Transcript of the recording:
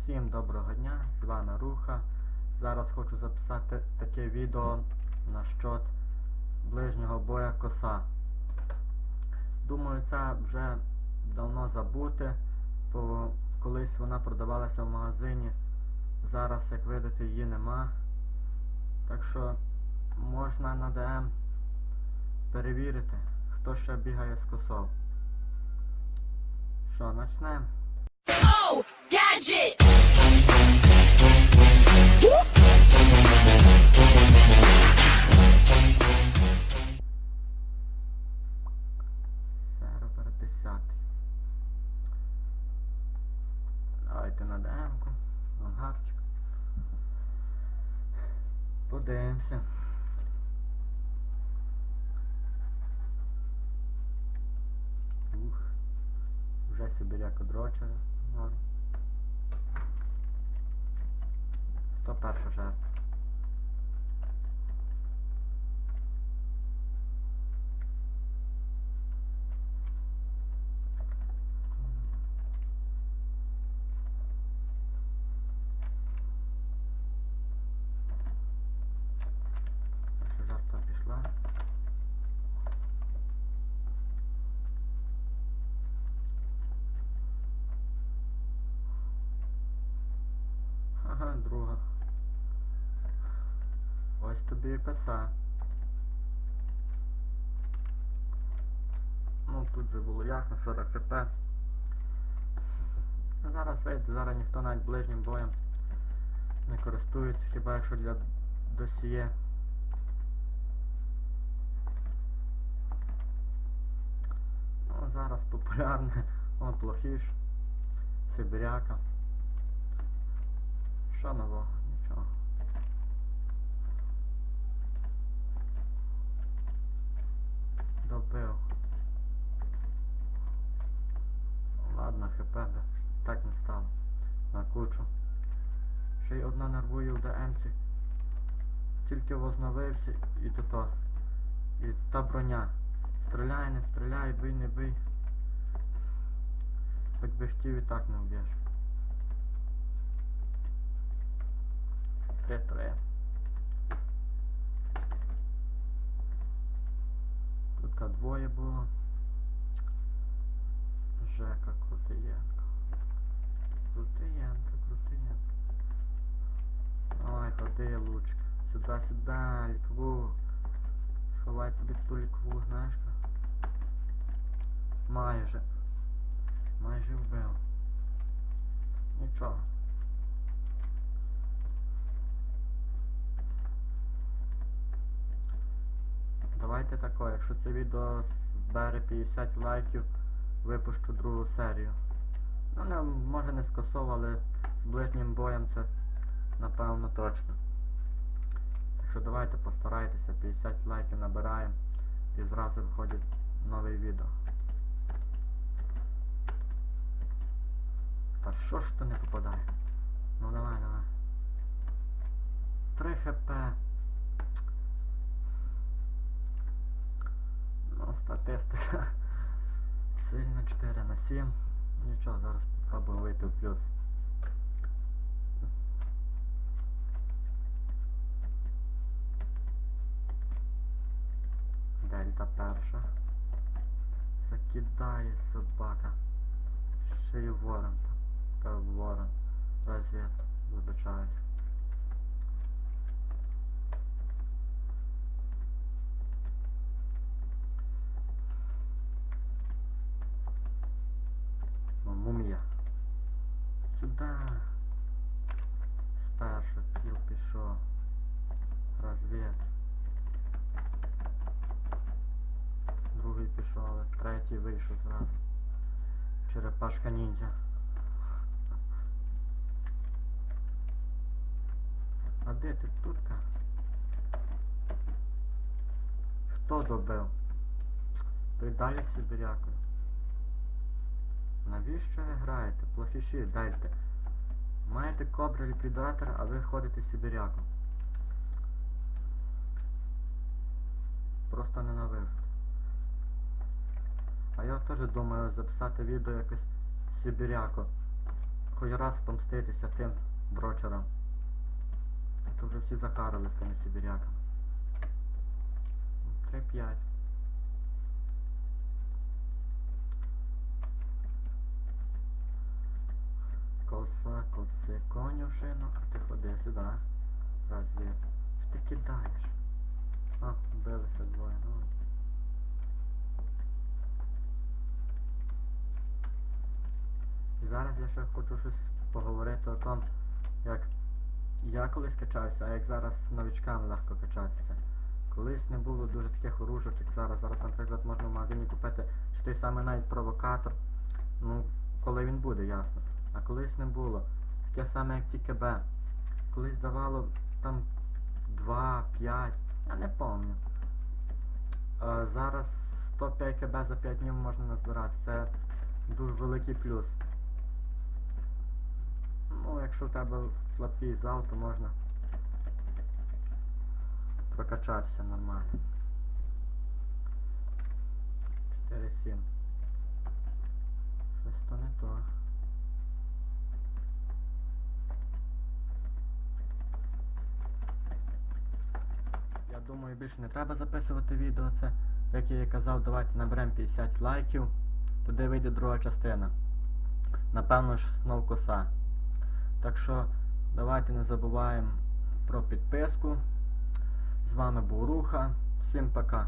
Всім доброго дня, з вами Руха. Зараз хочу записати таке відео на щот ближнього боя коса. Думаю, це вже давно забути, бо колись вона продавалася в магазині. Зараз, як видите, її нема. Так що можна на ДМ перевірити, хто ще бігає з косов. Що, почнемо? Oh, gadget! Сервер 10. Давайте на ДМ-ку. Ангарчик. Подивимося. Ух. Вже Сибіряко дрочера. Норм. Хто перша жертва? Друга. Ось тобі і коса. Ну тут же було ясно, 40 хп. Зараз вийде, зараз ніхто навіть ближнім боєм не користується, хіба якщо для досіє. Ну, зараз популярне, он плохіш, Сибиряка. Що нового? Нічого. Добив. Ладно, хп так не стало. На кучу. Ще й одна нервує в ДМці. Тільки возновився і то то. І та броня. Стріляй, не стріляй, бий, не бий. Хоч би хотів і так не вб'єш. 3-3. Тут двоє було. Жека Крутиєнко. Крутиєнко, Крутиєнко. Ой, ходи, лучка. Сюди, сюди, лікву. Сховай тобі ту лікву, знаєш. ка? Майже. Майже вбив. Нічого. Давайте тако, якщо це відео збере 50 лайків, випущу другу серію. Ну, не, може не скасов, але з ближнім боєм це напевно точно. Так що давайте постарайтеся, 50 лайків набираємо і зразу виходить нове відео. Та що ж то не попадає? Ну давай, давай. 3 хп. Ну, статистика. Сильно 4 на 7. Нічого, зараз спробую вийти в плюс. Дельта перша. Закидає собака. Ще й ворон. Та ворон. Розвід. Вибачаюсь. Спершу кіл пішов. Розвід. Другий пішов, але третій вийшов зразу. Черепашка ніндзя. А де ти турка? Хто добив? Той далі Сибирякою. Навіщо ви граєте? Плохіші, дайте. Маєте кобра ліквідатора, а ви ходите Сибиряком. Просто ненавижу. А я теж думаю записати відео якось Сибіряко. хоч раз помститися тим дрочерам. То вже всі захарили з тими сибіряками. 3-5. Коса, коси, конюшину, а ти ходи сюди. Развір. Що ти кидаєш? А, билися двоє, ну. І зараз я ще хочу щось поговорити о том, як я колись качався, а як зараз новичкам легко качатися. Колись не було дуже таких оружок, як зараз. Зараз, наприклад, можна в магазині купити чи той самий навіть провокатор. Ну, коли він буде, ясно. А колись не було. Таке саме, як тільки Б. Колись давало там 2, 5, я не пам'ятаю. Е, зараз 105 КБ за 5 днів можна назбирати. Це дуже великий плюс. Ну, якщо в тебе слабкий зал, то можна прокачатися нормально. 4-7. Щось то не то. Я думаю, більше не треба записувати відео це. Як я і казав, давайте наберемо 50 лайків. Туди вийде друга частина. Напевно ж знов коса. Так що давайте не забуваємо про підписку. З вами був Руха. Всім пока.